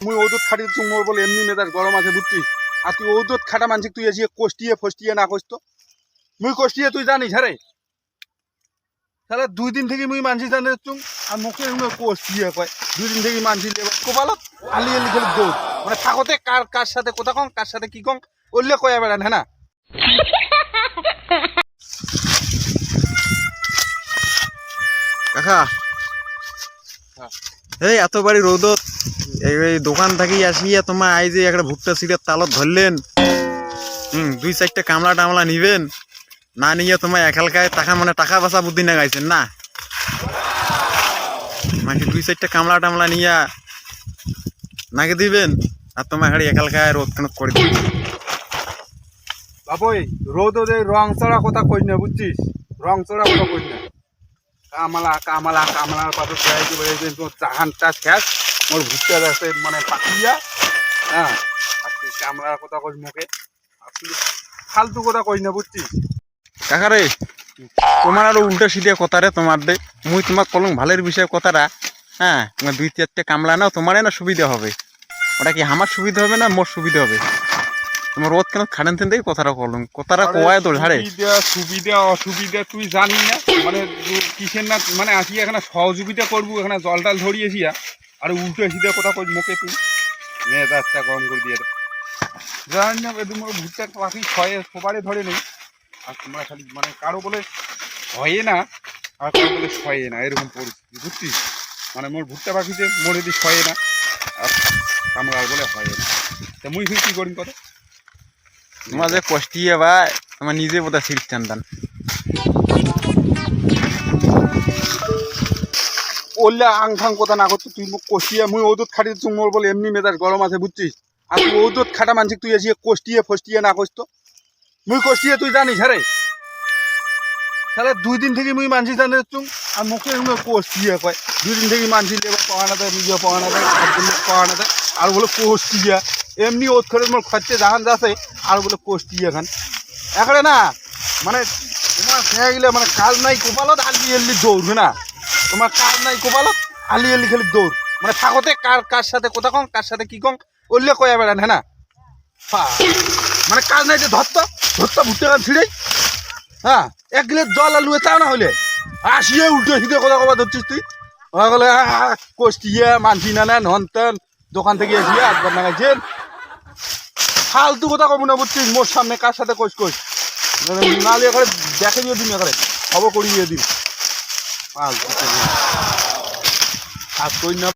মুই ঔষধ খাটি দিচ্ছি মোর বলে এমনি মেজাজ গরম আছে বুঝছিস আর তুই ঔষধ খাটা মানছিস তুই এসে কষ্টিয়ে ফষ্টিয়ে না কষ্ট মুই কষ্টিয়ে তুই জানিস হ্যাঁ তাহলে দুই দিন থেকে মুই মানছি জানে তুম আর মুখে কষ্টিয়ে কয়। দুই দিন থেকে মানছি কপালত আলি আলি খেলে দৌড়। মানে থাকতে কার কার সাথে কোথা কং কার সাথে কি কং ওল্লে কয়া বেড়ান হ্যাঁ না? কাকা এই, এত বাড়ি রোদত। এই দোকান থাকি আসিয়া তোমার আই যে একটা ভুট্টা সিটের তালত ধরলেন। হুম, দুই চারটা কামলা টামলা নিবেন। না নিয়ে তোমার একালকায় টাকা মানে টাকা বাসা বুদ্ধি না গাইছেন না? মানে দুই চারটা কামলা টামলা নিয়া নাকি দিবেন, আর তোমার হাড়ি একালকায় রোদ কেন করে দিবেন। বাবুই রোদ ওদের রং চড়া কথা কই না, বুঝছিস? রং চড়া কথা কই না। কামালা কামালা, কামালার পাশে খেয়ে দিবে, এই যে তোর জাহানটা শেষ। মোর ভুট্টা আছে মানে পাকিয়া হ্যাঁ তুই কামলার কথা কই মুখে। আসলে ফালতু কথা কই না বুঝছি বুঝছিস? কাকারে, তোমার আরও উল্টা সিটে কথা রে তোমার দে। মুই তোমাক কলম ভালের বিষয়ে কথাটা। হ্যাঁ দুই চারটে কামলা নাও তোমারে না সুবিধা হবে। ওটা কি আমার সুবিধা হবে না মোর সুবিধা হবে? তোমার রোদ কেন খাটেন তেন দেখি কথাটা কলম কথাটা কোয়ায় তো ঝাড়ে সুবিধা সুবিধা অসুবিধা তুই জানি না। মানে কিসের না মানে আসি এখানে সহযোগিতা করব এখানে জল টাল ধরিয়েছি আর উল্টো সিধে কথা কই মুখে তুই। মেজাজটা গরম করে দিয়ে। জানি না এদু মোর ভুট্টা পাখি ছয়ে সবারে ধরে নেই। আর তোমরা খালি মানে কারও বলে হয় না আর কারও বলে ছয়ে না এরকম পরিস্থিতি বুঝছিস? মানে মোর ভুট্টা পাখিতে মরে দি ছয়ে না আর কামড়ার বলে হয় না। তা মুই ফির কি করিম কথা তোমার যে কষ্টিয়ে বা তোমার নিজে বোধহয় সিট টানতাম কথা না করতো তুই মোক মুই ঔষধ খাটি দিচ্ছি মোর বলে এমনি মেজাজ গরম আছে, বুঝছিস? আর তুই ঔষধ খাটা মানছিস, তুই এসে কষ্টিয়ে ফষ্টিয়ে না কষ্ট? মুই কষ্টিয়ে তুই জানিস হ্যাঁ তাহলে দুই দিন থেকে মুই মানছি জানে তুম আর মুখে এমনি কষ্টিয়ে কয়। দুই দিন থেকে মানছি এবার পাওয়া না দেয় নিজে পাওয়া না দেয় পাওয়া না দেয়, আর বলে কষ্টিয়া। এমনি ওত করে মোর খরচে জাহান যাচ্ছে, আর বলে কষ্টিয়া খান এখানে না মানে তোমার খেয়ে গেলে মানে কাজ নাই কপালত, আলি এলি দৌড়বে না? তোমার কাজ নাই কপালত, আলি আলি খালি দৌড়। মানে থাকতে কার কার সাথে কোথা কং কার সাথে কি কম ওল্লে কয়া বেড়ান হ্যাঁ না? মানে কাজ নাই যে ধরত ধরত ভুট্টে গান ছিঁড়ে। হ্যাঁ এক গিলে জল আলু চাও না হলে আসিয়ে উল্টো সিধে কথা কবা ধরছিস তুই। ওরা বলে কষ্টিয়ে মানছি না না, নন দোকান থেকে এসিয়ে একবার নাগাইছেন ফালতু কথা কব না বুঝছিস? মোর সামনে কার সাথে কোষ কোষ নালে এখানে দেখে দিয়ে দিন এখানে খবর করিয়ে দিন ফালতু। আর কই না